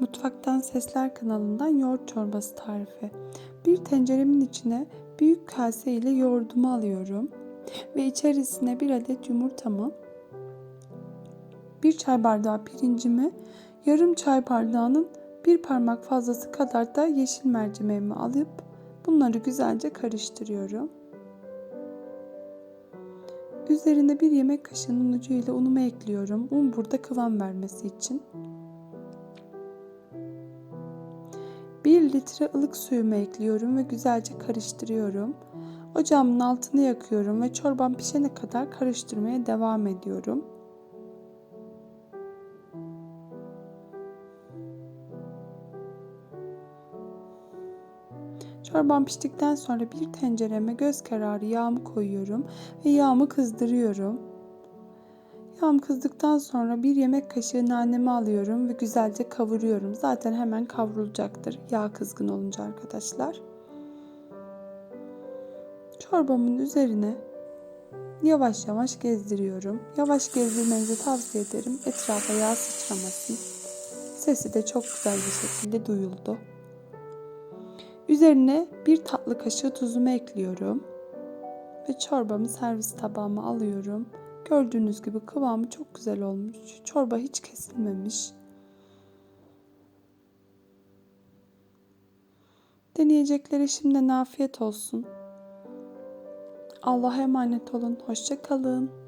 Mutfaktan Sesler kanalından yoğurt çorbası tarifi. Bir tenceremin içine büyük kase ile yoğurdumu alıyorum ve içerisine bir adet yumurtamı, bir çay bardağı pirincimi, yarım çay bardağının bir parmak fazlası kadar da yeşil mercimeğimi alıp bunları güzelce karıştırıyorum. Üzerine bir yemek kaşığının ucuyla unumu ekliyorum. Un burada kıvam vermesi için. 1 litre ılık suyumu ekliyorum ve güzelce karıştırıyorum. Ocağımın altını yakıyorum ve çorbam pişene kadar karıştırmaya devam ediyorum. Çorbam piştikten sonra bir tencereme göz kararı yağımı koyuyorum ve yağımı kızdırıyorum. Yağım kızdıktan sonra bir yemek kaşığı nanemi alıyorum ve güzelce kavuruyorum. Zaten hemen kavrulacaktır yağ kızgın olunca arkadaşlar. Çorbamın üzerine yavaş yavaş gezdiriyorum. Yavaş gezdirmenizi tavsiye ederim. Etrafa yağ sıçramasın. Sesi de çok güzel bir şekilde duyuldu. Üzerine bir tatlı kaşığı tuzumu ekliyorum. Ve çorbamı servis tabağıma alıyorum. Gördüğünüz gibi kıvamı çok güzel olmuş. Çorba hiç kesilmemiş. Deneyeceklere şimdiden afiyet olsun. Allah'a emanet olun. Hoşça kalın.